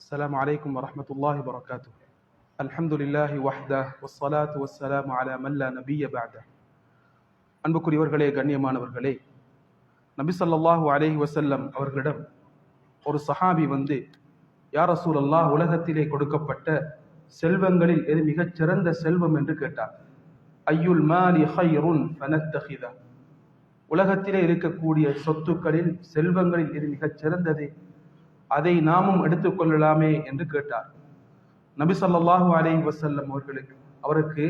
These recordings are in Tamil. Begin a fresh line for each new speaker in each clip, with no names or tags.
السلام عليكم ورحمة الله وبركاته الحمد لله وحده والصلاة والسلام على من لا نبي بعده அன்புக்குரியவர்களே கண்ணியமானவர்களே நபி ஸல்லல்லாஹு அலைஹி வஸல்லம் அவர்களிடம் ஒரு சஹாபி வந்து யார் ரசூல் அல்லாஹ் உலகத்திலே கொடுக்கப்பட்ட செல்வங்களில் எது மிகச் சிறந்த செல்வம் என்று கேட்டார் ஐயுல் மாலி ஹைருன் ஃபனத்தஹித உலகத்திலே இருக்கக்கூடிய சொத்துக்களில் செல்வங்களில் இது மிகச் சிறந்தது அதை நாமும் எடுத்துக்கொள்ளலாமே என்று கேட்டார். நபி சொல்லாஹு அலை வசல்லம் அவர்களுக்கு அவருக்கு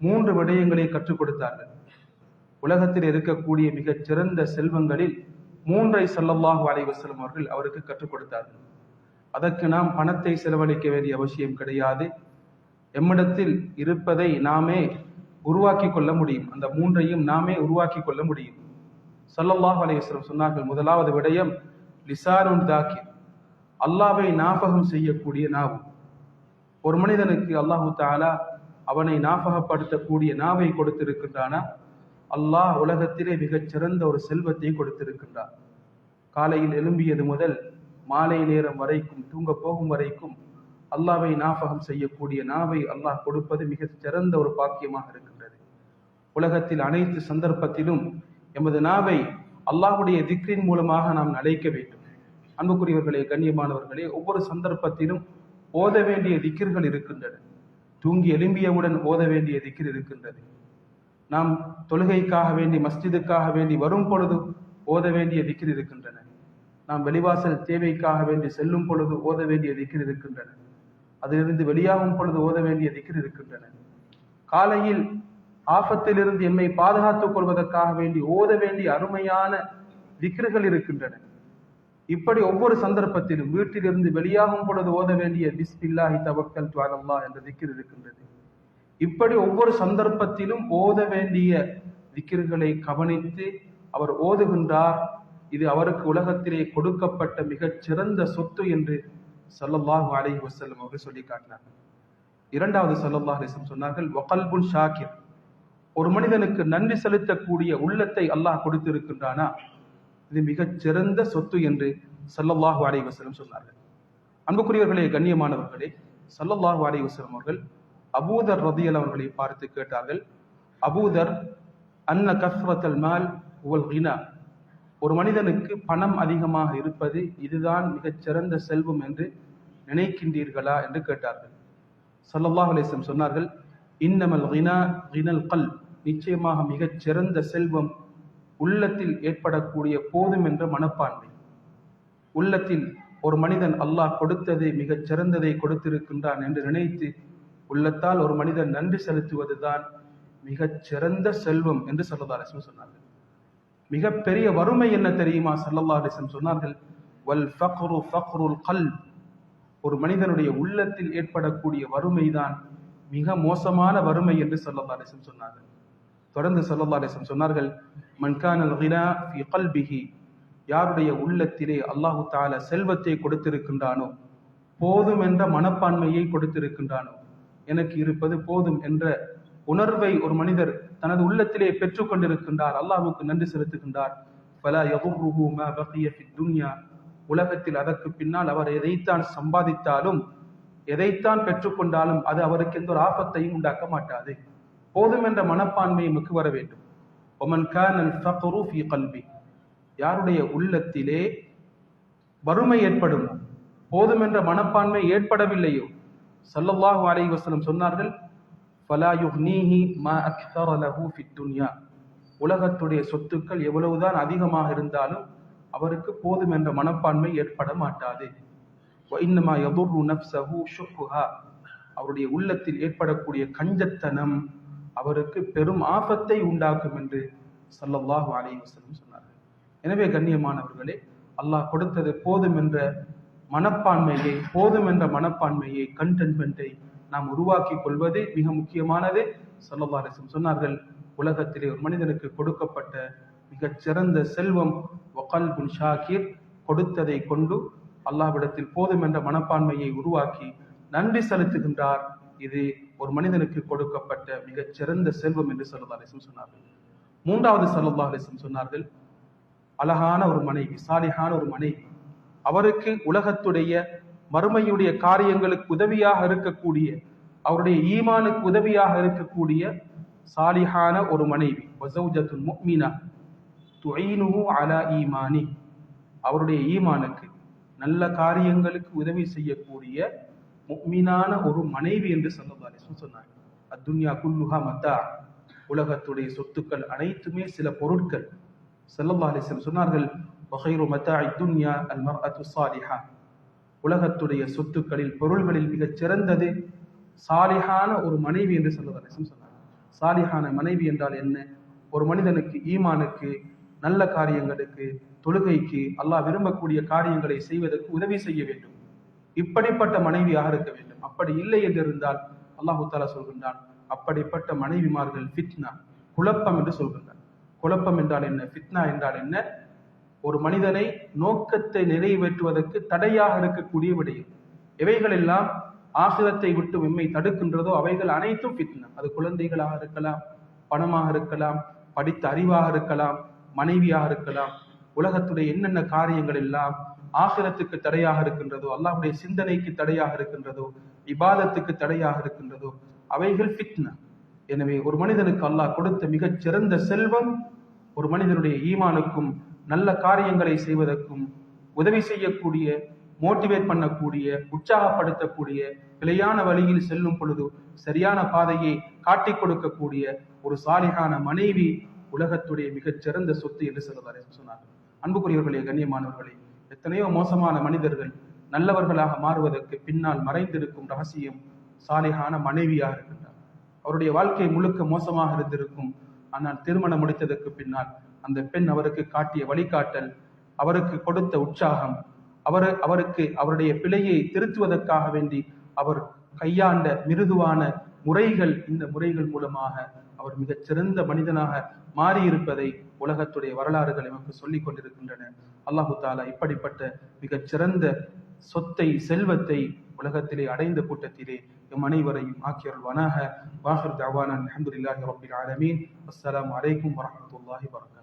மூன்று விடயங்களை கற்றுக் கொடுத்தார்கள். உலகத்தில் இருக்கக்கூடிய மிகச் சிறந்த செல்வங்களில் மூன்றை ஸல்லல்லாஹு அலை வசல்லம் அவர்கள் அவருக்கு கற்றுக் கொடுத்தார்கள். அதற்கு நாம் பணத்தை செலவழிக்க வேண்டிய அவசியம் கிடையாது. எம்மிடத்தில் இருப்பதை நாமே உருவாக்கி கொள்ள முடியும். அந்த மூன்றையும் நாமே உருவாக்கி கொள்ள முடியும். சல்லல்லாஹ் அலைஹி சொன்னார்கள் முதலாவது விடயம் லிசானுன் தாக்கிர் அல்லாவை ஞாபகம் செய்யக்கூடிய நாவு. ஒரு மனிதனுக்கு அல்லாஹு தாலா அவனை ஞாபகப்படுத்தக்கூடிய நாவை கொடுத்திருக்கின்றானா? அல்லாஹ் உலகத்திலே மிகச் சிறந்த ஒரு செல்வத்தை கொடுத்திருக்கின்றான். காலையில் எழும்பியது முதல் மாலை நேரம் வரைக்கும் தூங்க போகும் வரைக்கும் அல்லாவை ஞாபகம் செய்யக்கூடிய நாவை அல்லாஹ் கொடுப்பது மிகச் சிறந்த ஒரு பாக்கியமாக இருக்கின்றது. உலகத்தில் அனைத்து சந்தர்ப்பத்திலும் எமது நாவை அல்லாஹ்வுடைய திக்ரின் மூலமாக நாம் அழைக்க வேண்டும். அன்புக்குரியவர்களே கண்ணியமானவர்களே ஒவ்வொரு சந்தர்ப்பத்திலும் ஓத வேண்டிய திக்கிர்கள் இருக்கின்றன. தூங்கி எழும்பியவுடன் ஓத வேண்டிய திக்கிர் இருக்கின்றது. நாம் தொழுகைக்காக வேண்டி மஸ்ஜிதுக்காக வேண்டி வரும் பொழுது ஓத வேண்டிய திக்கிர் இருக்கின்றன. நாம் வெளிவாசல் தேவைக்காக வேண்டி செல்லும் பொழுது ஓத வேண்டிய திக்கிர் இருக்கின்றன. அதிலிருந்து வெளியாகும் பொழுது ஓத வேண்டிய திக்கிர் இருக்கின்றன. காலையில் ஆபத்திலிருந்து என்னை பாதுகாத்துக் கொள்வதற்காக வேண்டி ஓத வேண்டிய அருமையான திக்கிர்கள் இருக்கின்றன. இப்படி ஒவ்வொரு சந்தர்ப்பத்திலும் வீட்டிலிருந்து வெளியாகும் பொழுது ஓத வேண்டிய பிஸ்மில்லாஹி தவக்கல் துவாலல்லா என்ற திக்கிர் இருக்கின்றது. இப்படி ஒவ்வொரு சந்தர்ப்பத்திலும் ஓத வேண்டிய திக்கிர்களை கவனித்து அவர் ஓதுகின்றார். இது அவருக்கு உலகத்திலே கொடுக்கப்பட்ட மிகச் சிறந்த சொத்து என்று சல்லல்லாஹு அலைஹி வசல்லம் அவர்கள் சொல்லி காட்டினார்கள். இரண்டாவது சல்லல்லாஹு அலைஹி சொன்னார்கள் வகல்புன் ஷாக்கிர் ஒரு மனிதனுக்கு நன்றி செலுத்தக்கூடிய உள்ளத்தை அல்லாஹ் கொடுத்திருக்கின்றானா? இது மிகச் சிறந்த சொத்து என்று சல்லல்லாஹு அலைஹி வசலம் சொன்னார்கள். அன்புக்குரியவர்களே கண்ணியமானவர்களே சல்லல்லாஹு அலைஹி வசலம் அவர்கள் அபூதர் ரதியல் அவர்களை பார்த்து கேட்டார்கள். அபூதர் அன்ன கஸ்ரத்தல் மால் உவல் ஹினா ஒரு மனிதனுக்கு பணம் அதிகமாக இருப்பது இதுதான் மிகச்சிறந்த செல்வம் என்று நினைக்கின்றீர்களா என்று கேட்டார்கள். சல்லல்லாஹ் அலிஸ்லம் சொன்னார்கள் இன்னமல் ஹினா ஹினல் கல். நிச்சயமாக மிகச்சிறந்த செல்வம் உள்ளத்தில் ஏற்படக்கூடிய போதும் என்ற மனப்பான்மை. உள்ளத்தில் ஒரு மனிதன் அல்லாஹ் கொடுத்ததை மிகச் சிறந்ததை கொடுத்திருக்கின்றான் என்று நினைத்து உள்ளத்தால் ஒரு மனிதன் நன்றி செலுத்துவதுதான் மிகச் சிறந்த செல்வம் என்று சல்லல்லா அலிஸ்லம் சொன்னார்கள். மிகப்பெரிய வறுமை என்ன தெரியுமா? சல்லல்லா அலிஸ்லம் சொன்னார்கள் வல் ஃபக்ரு ஃபக்ருல் கல் ஒரு மனிதனுடைய உள்ளத்தில் ஏற்படக்கூடிய வறுமைதான் மிக மோசமான வறுமை என்று சல்லல்லா அலிஸ்லம் சொன்னார்கள். தொடர்ந்து சொல்லல்லா அலிஸ்லம் சொன்னார்கள் மன்கானல் ஹினா ஃபி கல்பிஹி யாருடைய உள்ளத்திலே அல்லாஹு தால செல்வத்தை கொடுத்திருக்கின்றானோ போதும் என்ற மனப்பான்மையை கொடுத்திருக்கின்றானோ எனக்கு இருப்பது போதும் என்ற உணர்வை ஒரு மனிதர் தனது உள்ளத்திலே பெற்றுக் கொண்டிருக்கின்றார் அல்லாஹுக்கு நன்றி செலுத்துகின்றார். பல யகுருஹு மா பகிய துன்யா உலகத்தில் அதற்கு பின்னால் அவர் எதைத்தான் சம்பாதித்தாலும் எதைத்தான் பெற்றுக்கொண்டாலும் அது அவருக்கு எந்த ஒரு ஆபத்தையும் உண்டாக்க மாட்டாது. போதும் என்ற மனப்பான்மை நமக்கு வர வேண்டும். ஒமன் கானல் ஃபக்ரு இ கல்வி யாருடைய உள்ளத்திலே வறுமை ஏற்படுமோ? போதும் என்ற மனப்பான்மை ஏற்படவில்லையோ? சல்லல்லாஹு அலைஹி வஸல்லம் சொன்னார்கள் துன்யா. உலகத்துடைய சொத்துக்கள் எவ்வளவுதான் அதிகமாக இருந்தாலும் அவருக்கு போதும் என்ற மனப்பான்மை ஏற்பட மாட்டாது. இன்னமா யதுர்ரு அவருடைய உள்ளத்தில் ஏற்படக்கூடிய கஞ்சத்தனம் அவருக்கு பெரும் ஆபத்தை உண்டாக்கும் என்று சல்லல்லாஹு அலைஹி வசலம் சொன்னார்கள். எனவே கண்ணியமானவர்களே அல்லாஹ் கொடுத்தது போதும் என்ற மனப்பான்மையை போதும் என்ற மனப்பான்மையை கண்டென்மெண்ட்டை நாம் உருவாக்கி கொள்வது மிக முக்கியமானது. சல்லல்லா அலிஸ்லம் சொன்னார்கள் உலகத்திலே ஒரு மனிதனுக்கு கொடுக்கப்பட்ட மிகச்சிறந்த செல்வம் ஒகல் குன் ஷாகிர் கொடுத்ததை கொண்டு அல்லாஹ்விடத்தில் போதும் என்ற மனப்பான்மையை உருவாக்கி நன்றி செலுத்துகின்றார். இது ஒரு மனிதனுக்கு கொடுக்கப்பட்ட மிகச் சிறந்த செல்வம் என்று சல்லா அலிஸ்லம் சொன்னார்கள். மூன்றாவது சல்லல்லா அலிஸ்லம் சொன்னார்கள் அழகான ஒரு மனைவி சாலிகான ஒரு மனைவி அவருக்கு உலகத்துடைய மறுமையுடைய காரியங்களுக்கு உதவியாக இருக்கக்கூடிய அவருடைய ஈமானுக்கு உதவியாக இருக்கக்கூடிய சாலிஹான ஒரு மனைவி வசௌஜத்துல் முக்மினா துஐனுஹு அலா ஈமானி அவருடைய ஈமானுக்கு நல்ல காரியங்களுக்கு உதவி செய்யக்கூடிய முக்மினான ஒரு மனைவி என்று சொல்லி சொன்னார். அத்துன்யா குல்லுஹா மத்தா. உலகத்துடைய சொத்துக்கள் அனைத்துமே சில பொருட்கள். செல்லல்லா அலிஸ்லம் சொன்னார்கள் வகைரு மத்தா துன்யா அல் மர்அத்து சாலிஹா உலகத்துடைய சொத்துக்களில் பொருள்களில் மிகச் சிறந்தது சாலிஹான ஒரு மனைவி என்று சொல்லல்லா அலிஸ்லம் சொன்னார். சாலிஹான மனைவி என்றால் என்ன? ஒரு மனிதனுக்கு ஈமானுக்கு நல்ல காரியங்களுக்கு தொழுகைக்கு அல்லாஹ் விரும்பக்கூடிய காரியங்களை செய்வதற்கு உதவி செய்ய வேண்டும். இப்படிப்பட்ட மனைவியாக இருக்க வேண்டும்? அப்படி இல்லை என்று இருந்தால் அல்லாஹு தாலா சொல்கின்றான் அப்படிப்பட்ட மனைவிமார்கள் ஃபித்னா குழப்பம் என்று சொல்கின்றான் குழப்பம் என்றால் என்ன? ஃபித்னா என்றால் என்ன? ஒரு மனிதனை நோக்கத்தை நிறைவேற்றுவதற்கு தடையாக இருக்கக்கூடிய விடயம். எவைகள் எல்லாம் ஆசிரத்தை விட்டு உண்மை தடுக்கின்றதோ அவைகள் அனைத்தும் ஃபித்னா. அது குழந்தைகளாக இருக்கலாம் பணமாக இருக்கலாம் படித்த அறிவாக இருக்கலாம் மனைவியாக இருக்கலாம் உலகத்துடைய என்னென்ன காரியங்கள் எல்லாம் ஆசிரத்துக்கு தடையாக இருக்கின்றதோ அல்லாஹுடைய சிந்தனைக்கு தடையாக இருக்கின்றதோ இபாதத்துக்கு தடையாக இருக்கின்றதோ அவைகள் ஃபிட்னா எனவே ஒரு மனிதனுக்கு அல்லாஹ் கொடுத்த மிகச் சிறந்த செல்வம் ஒரு மனிதனுடைய ஈமானுக்கும் நல்ல காரியங்களை செய்வதற்கும் உதவி செய்யக்கூடிய மோட்டிவேட் பண்ணக்கூடிய உற்சாகப்படுத்தக்கூடிய பிழையான வழியில் செல்லும் பொழுது சரியான பாதையை காட்டிக் கொடுக்கக்கூடிய ஒரு சாலிகான மனைவி உலகத்துடைய மிகச் சிறந்த சொத்து என்று சொல்லுவார் சொன்னார் அன்புக்குரியவர்களே கண்ணியமானவர்களே எத்தனையோ மோசமான மனிதர்கள் நல்லவர்களாக மாறுவதற்கு பின்னால் மறைந்திருக்கும் ரகசியம் சாலிகான மனைவியாக இருக்கின்றார். அவருடைய வாழ்க்கை முழுக்க மோசமாக இருந்திருக்கும். ஆனால் திருமணம் முடித்ததற்கு பின்னால் அந்த பெண் அவருக்கு காட்டிய வழிகாட்டல் அவருக்கு கொடுத்த உற்சாகம் அவர் அவருக்கு அவருடைய பிழையை திருத்துவதற்காக வேண்டி அவர் கையாண்ட மிருதுவான முறைகள் இந்த முறைகள் மூலமாக அவர் மிகச் சிறந்த மனிதனாக மாறியிருப்பதை உலகத்துடைய வரலாறுகள் நமக்கு சொல்லிக் கொண்டிருக்கின்றன. அல்லாஹு தாலா இப்படிப்பட்ட மிகச் சிறந்த சொத்தை செல்வத்தை உலகத்திலே அடைந்த கூட்டத்திலே எம் அனைவரையும் ஆக்கியருள்வானாக. வாஹர் தவானான் அஹமதுல்லாஹி ரபில் ஆலமீன். அஸ்லாம் வலைக்கும் வரமத்துல்லாஹி வரகாத்துஹு